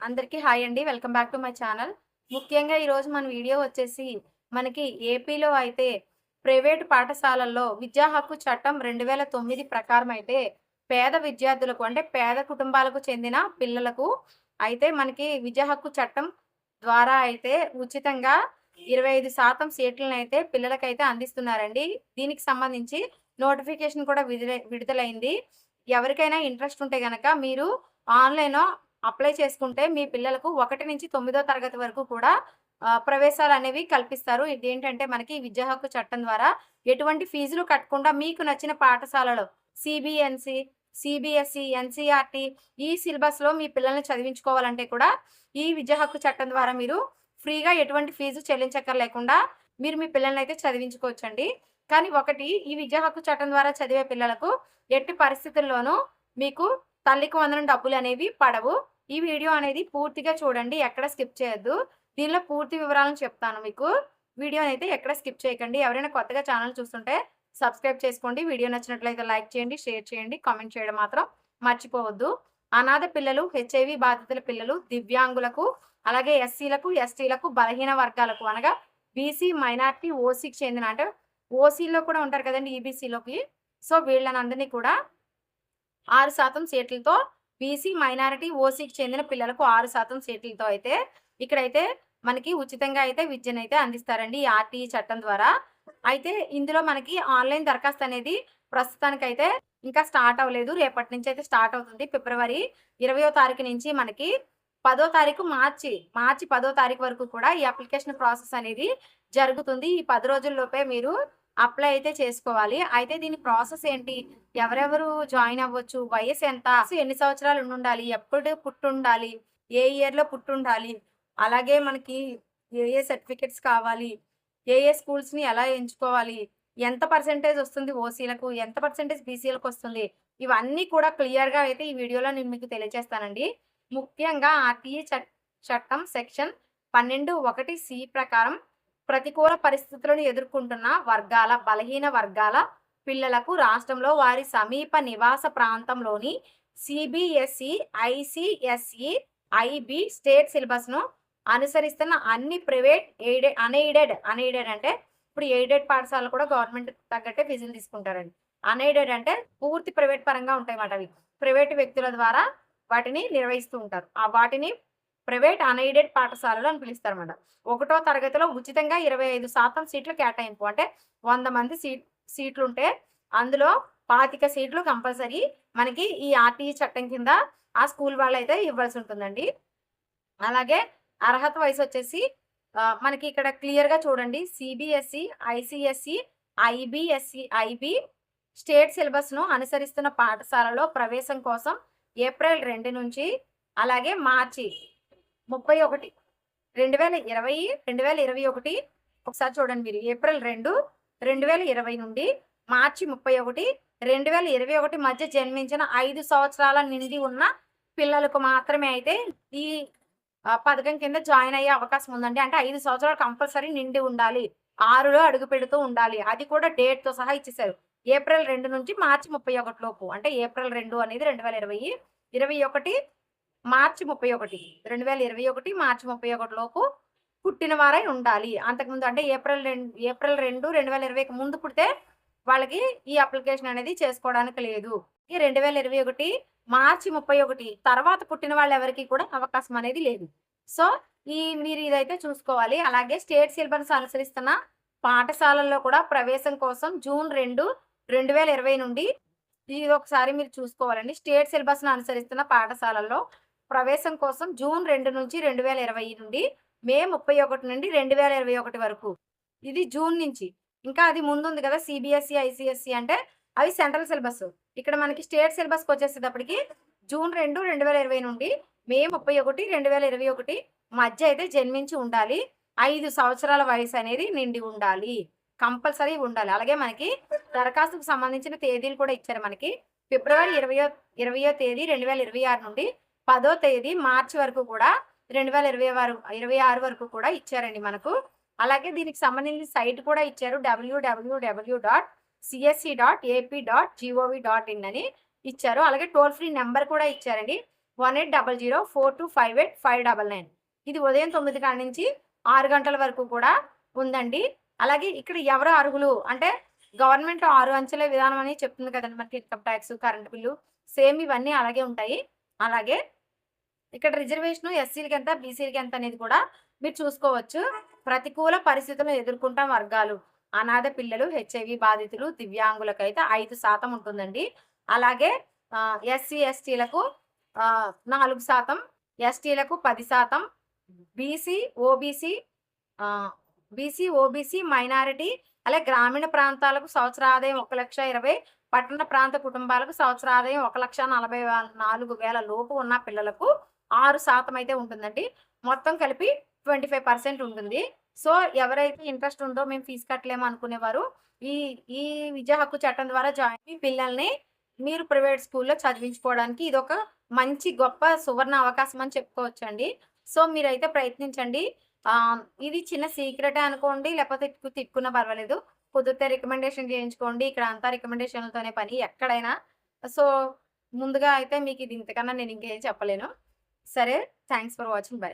అందరికీ హాయ్ అండి. Welcome back to my channel. ముఖ్యంగా ఈరోజు మన వీడియో వచ్చేసి మనకి ఏపీలో అయితే ప్రైవేటు పాఠశాలల్లో విద్యా హక్కు చట్టం రెండు వేల తొమ్మిది ప్రకారం అయితే పేద విద్యార్థులకు అంటే పేద కుటుంబాలకు చెందిన పిల్లలకు అయితే మనకి విద్యా హక్కు చట్టం ద్వారా అయితే ఉచితంగా ఇరవై ఐదు శాతం సీట్లను అయితే పిల్లలకైతే అందిస్తున్నారండి. దీనికి సంబంధించి నోటిఫికేషన్ కూడా విడుదల విడుదలైంది. ఎవరికైనా ఇంట్రెస్ట్ ఉంటే గనక మీరు ఆన్లైన్ అప్లై చేసుకుంటే మీ పిల్లలకు ఒకటి నుంచి తొమ్మిదో తరగతి వరకు కూడా ప్రవేశాలు అనేవి కల్పిస్తారు. ఇదేంటంటే మనకి విద్యా హక్కు చట్టం ద్వారా ఎటువంటి ఫీజులు కట్టకుండా మీకు నచ్చిన పాఠశాలలో సిబిఎన్సి సిబిఎస్ఈ ఎన్సిఆర్టి ఈ సిలబస్లో మీ పిల్లల్ని చదివించుకోవాలంటే కూడా ఈ విద్యా హక్కు చట్టం ద్వారా మీరు ఫ్రీగా ఎటువంటి ఫీజు చెల్లించక్కర్లేకుండా మీరు మీ పిల్లల్ని అయితే చదివించుకోవచ్చండి. కానీ ఒకటి ఈ విద్యా హక్కు చట్టం ద్వారా చదివే పిల్లలకు ఎట్టి పరిస్థితుల్లోనూ మీకు తల్లికి వందనం డబ్బులు అనేవి పడవు. ఈ వీడియో అనేది పూర్తిగా చూడండి ఎక్కడ స్కిప్ చేయొద్దు. దీనిలో పూర్తి వివరాలను చెప్తాను మీకు. వీడియోని అయితే ఎక్కడ స్కిప్ చేయకండి. ఎవరైనా కొత్తగా ఛానల్ చూస్తుంటే సబ్స్క్రైబ్ చేసుకోండి. వీడియో నచ్చినట్లయితే లైక్ చేయండి షేర్ చేయండి కామెంట్ చేయడం మాత్రం మర్చిపోవద్దు. అనాథ పిల్లలు హెచ్ఐవి బాధితుల పిల్లలు దివ్యాంగులకు అలాగే ఎస్సీలకు ఎస్టీలకు బలహీన వర్గాలకు అనగా బీసీ మైనార్టీ ఓసీకి చెందిన అంటే ఓసీలో కూడా ఉంటారు కదండి ఈబీసీలోకి సో వీళ్ళనందరినీ కూడా ఆరు శాతం సీట్లతో బీసీ మైనారిటీ ఓసీకి చెందిన పిల్లలకు ఆరు శాతం సీట్లతో అయితే ఇక్కడైతే మనకి ఉచితంగా అయితే విద్యను అయితే అందిస్తారండి ఈ ఆర్టీఈ చట్టం ద్వారా. అయితే ఇందులో మనకి ఆన్లైన్ దరఖాస్తు అనేది ప్రస్తుతానికైతే ఇంకా స్టార్ట్ అవ్వలేదు. రేపటి నుంచి అయితే స్టార్ట్ అవుతుంది. ఫిబ్రవరి ఇరవయో తారీఖు నుంచి మనకి పదో తారీఖు మార్చి మార్చి పదో తారీఖు వరకు కూడా ఈ అప్లికేషన్ ప్రాసెస్ అనేది జరుగుతుంది. ఈ పది రోజుల్లోపే మీరు అప్లై అయితే చేసుకోవాలి. అయితే దీని ప్రాసెస్ ఏంటి? ఎవరెవరు జాయిన్ అవ్వచ్చు? వయసు ఎంత? ఎన్ని సంవత్సరాలు ఉండాలి ఎప్పుడు పుట్టుండాలి? ఏ ఇయర్లో పుట్టుండాలి? అలాగే మనకి ఏ ఏ సర్టిఫికెట్స్ కావాలి? ఏ ఏ స్కూల్స్ని ఎలా ఎంచుకోవాలి? ఎంత పర్సెంటేజ్ వస్తుంది ఓసీలకు ఎంత పర్సెంటేజ్ బీసీలకు వస్తుంది? ఇవన్నీ కూడా క్లియర్గా అయితే ఈ వీడియోలో నేను మీకు తెలియజేస్తానండి. ముఖ్యంగా ఆర్టీఈ చట్టం సెక్షన్ పన్నెండు ఒకటి సి ప్రకారం ప్రతికూల పరిస్థితులను ఎదుర్కొంటున్న వర్గాల బలహీన వర్గాల పిల్లలకు రాష్ట్రంలో వారి సమీప నివాస ప్రాంతంలోని సిబిఎస్ఈ ఐసిఎస్ఈ ఐబి స్టేట్ సిలబస్ను అనుసరిస్తున్న అన్ని ప్రైవేట్ ఎయిడెడ్ అన్ఎయిడెడ్ అన్ఎయిడెడ్ అంటే ఇప్పుడు ఎయిడెడ్ పాఠశాలలు కూడా గవర్నమెంట్ తగ్గట్టే ఫీజులు తీసుకుంటారండి. అన్ఎయిడెడ్ అంటే పూర్తి ప్రైవేట్ పరంగా ఉంటాయి అన్నమాట అవి. ప్రైవేట్ వ్యక్తుల ద్వారా వాటిని నిర్వహిస్తూ ఉంటారు. ఆ వాటిని ప్రైవేట్ అన్ఎయిడెడ్ పాఠశాలలు అని పిలుస్తారన్నమాట. ఒకటో తరగతిలో ఉచితంగా ఇరవై ఐదు శాతం సీట్లు కేటాయింపు. అంటే వంద మంది సీట్ సీట్లు ఉంటే అందులో పాతిక సీట్లు కంపల్సరీ మనకి ఈ ఆర్టీఈ చట్టం కింద ఆ స్కూల్ వాళ్ళు అయితే ఇవ్వాల్సి ఉంటుందండి అలాగే అర్హత వయసు వచ్చేసి మనకి ఇక్కడ క్లియర్గా చూడండి. CBSE ICSE IBSE IB state సిలబస్ను అనుసరిస్తున్న పాఠశాలలో ప్రవేశం కోసం ఏప్రిల్ రెండు నుంచి అలాగే మార్చి ముప్పై ఒకటి. రెండు వేల ఇరవై రెండు వేల ఇరవై ఒకటి. ఒకసారి చూడండి మీరు ఏప్రిల్ రెండు రెండు వేల ఇరవై నుండి మార్చి ముప్పై ఒకటి రెండు వేల ఇరవై ఒకటి మధ్య జన్మించిన ఐదు సంవత్సరాల నిండి ఉన్న పిల్లలకు మాత్రమే అయితే ఈ పథకం కింద జాయిన్ అయ్యే అవకాశం ఉందండి. అంటే ఐదు సంవత్సరాలు కంపల్సరీ నిండి ఉండాలి. ఆరులో అడుగు పెడుతూ ఉండాలి. అది కూడా డేట్తో సహా ఇచ్చేసారు ఏప్రిల్ రెండు నుంచి మార్చి ముప్పై ఒకటి లోపు అంటే ఏప్రిల్ రెండు అనేది రెండు వేల ఇరవై ఇరవై ఒకటి మార్చి ముప్పై ఒకటి రెండు వేల ఇరవై ఒకటి మార్చి ముప్పై ఒకటి లోపు పుట్టిన వారై ఉండాలి. అంతకుముందు అంటే ఏప్రిల్ రెండు ఏప్రిల్ రెండు రెండు వేల ఇరవైకి ముందు పుడితే వాళ్ళకి ఈ అప్లికేషన్ అనేది చేసుకోవడానికి లేదు. ఈ రెండు వేల ఇరవై ఒకటి మార్చి ముప్పై ఒకటి తర్వాత పుట్టిన వాళ్ళు ఎవరికి కూడా అవకాశం అనేది లేదు. సో ఈ మీరు ఇదైతే చూసుకోవాలి. అలాగే స్టేట్ సిలబస్ అనుసరిస్తున్న పాఠశాలల్లో కూడా ప్రవేశం కోసం జూన్ రెండు రెండు వేల ఇరవై నుండి ఇది ఒకసారి మీరు చూసుకోవాలండి. స్టేట్ సిలబస్ను అనుసరిస్తున్న పాఠశాలల్లో ప్రవేశం కోసం జూన్ రెండు నుంచి రెండు వేల ఇరవై నుండి మే ముప్పై ఒకటి నుండి రెండు వేల ఇరవై ఒకటి వరకు. ఇది జూన్ నుంచి. ఇంకా అది ముందు ఉంది కదా సిబిఎస్ఈ ఐసిఎస్సి అంటే అవి సెంట్రల్ సిలబస్. ఇక్కడ మనకి స్టేట్ సిలబస్కి వచ్చేసేటప్పటికి జూన్ రెండు రెండు వేల ఇరవై నుండి మే ముప్పై ఒకటి రెండు వేల ఇరవై ఒకటి మధ్య అయితే జన్మించి ఉండాలి. ఐదు సంవత్సరాల వయసు అనేది నిండి ఉండాలి. కంపల్సరీ ఉండాలి. అలాగే మనకి దరఖాస్తుకు సంబంధించిన తేదీలు కూడా ఇచ్చారు మనకి. ఫిబ్రవరి ఇరవయో ఇరవయో తేదీ రెండు వేల ఇరవై ఆరు నుండి పదో తేదీ మార్చి వరకు కూడా రెండు వేల ఇరవై ఆరు ఇరవై ఆరు వరకు కూడా ఇచ్చారండి మనకు. అలాగే దీనికి సంబంధించిన సైట్ కూడా ఇచ్చారు WWW dot CSC dot AP dot GOV dot in అని ఇచ్చారు. అలాగే టోల్ ఫ్రీ నెంబర్ కూడా ఇచ్చారండి. One eight double zero four two five eight five double nine ఇది ఉదయం తొమ్మిది కాడ నుంచి ఆరు గంటల వరకు కూడా ఉందండి. అలాగే ఇక్కడ ఎవరు అర్హులు? అంటే గవర్నమెంట్ ఆరు అంచెల విధానం అని చెప్తుంది కదండి మనకి income tax current bill same ఇవన్నీ అలాగే ఉంటాయి. అలాగే ఇక్కడ రిజర్వేషన్ ఎస్సీలకి ఎంత బీసీలకి ఎంత అనేది కూడా మీరు చూసుకోవచ్చు. ప్రతికూల పరిస్థితులను ఎదుర్కొంటాం వర్గాలు. అనాథ పిల్లలు హెచ్ఐవి బాధితులు దివ్యాంగులకు అయితే ఐదు శాతం ఉంటుందండి. అలాగే ఎస్సీ ఎస్టీలకు నాలుగు శాతం ఎస్టీలకు పది శాతం BC OBC BC OBC minority అలాగే గ్రామీణ ప్రాంతాలకు సంవత్సర ఆదాయం ఒక లక్ష ఇరవై పట్టణ ప్రాంత కుటుంబాలకు సంవత్సర ఆదాయం ఒక లక్ష నలభై నాలుగు వేల లోపు ఉన్న పిల్లలకు ఆరు శాతం అయితే ఉంటుందండి. మొత్తం కలిపి ట్వంటీ ఫైవ్ పర్సెంట్ ఉంటుంది. సో ఎవరైతే ఇంట్రెస్ట్ ఉందో మేము ఫీజు కట్టలేము అనుకునేవారు ఈ ఈ విద్యా హక్కు చట్టం ద్వారా జాయిన్ మీ పిల్లల్ని మీరు ప్రైవేట్ స్కూల్లో చదివించుకోవడానికి ఇది ఒక మంచి గొప్ప సువర్ణ అవకాశం అని చెప్పుకోవచ్చండి. సో మీరైతే ప్రయత్నించండి. ఆ, ఇది చిన్న సీక్రెట్ అనుకోండి లేకపోతే తిట్టుకున్నా పర్వాలేదు. కుదిరితే రికమెండేషన్ చేయించుకోండి. ఇక్కడ అంతా రికమెండేషన్లతోనే పని ఎక్కడైనా. సో ముందుగా అయితే మీకు ఇది ఇంతకన్నా నేను ఇంకేం చెప్పలేను. సరే థ్యాంక్స్ ఫర్ వాచింగ్. బై.